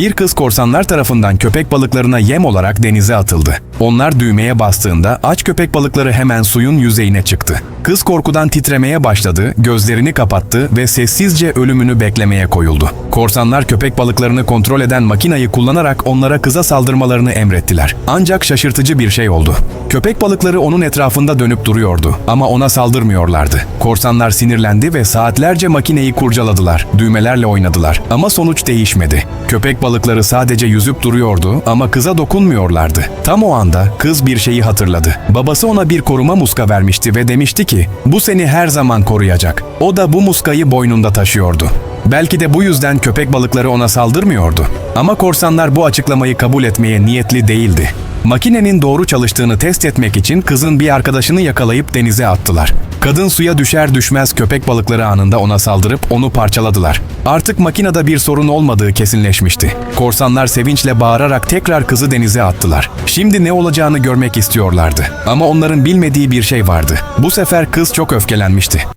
Bir kız korsanlar tarafından köpek balıklarına yem olarak denize atıldı. Onlar düğmeye bastığında aç köpek balıkları hemen suyun yüzeyine çıktı. Kız korkudan titremeye başladı, gözlerini kapattı ve sessizce ölümünü beklemeye koyuldu. Korsanlar köpek balıklarını kontrol eden makinayı kullanarak onlara kıza saldırmalarını emrettiler. Ancak şaşırtıcı bir şey oldu. Köpek balıkları onun etrafında dönüp duruyordu ama ona saldırmıyorlardı. Korsanlar sinirlendi ve saatlerce makineyi kurcaladılar. Düğmelerle oynadılar ama sonuç değişmedi. Köpek balıkları sadece yüzüp duruyordu ama kıza dokunmuyorlardı. Tam o anda kız bir şeyi hatırladı. Babası ona bir koruma muska vermişti ve demişti ki bu seni her zaman koruyacak. O da bu muskayı boynunda taşıyordu. Belki de bu yüzden köpek balıkları ona saldırmıyordu. Ama korsanlar bu açıklamayı kabul etmeye niyetli değildi. Makinenin doğru çalıştığını test etmek için kızın bir arkadaşını yakalayıp denize attılar. Kadın suya düşer düşmez köpek balıkları anında ona saldırıp onu parçaladılar. Artık makinede bir sorun olmadığı kesinleşmişti. Korsanlar sevinçle bağırarak tekrar kızı denize attılar. Şimdi ne olacağını görmek istiyorlardı. Ama onların bilmediği bir şey vardı. Bu sefer kız çok öfkelenmişti.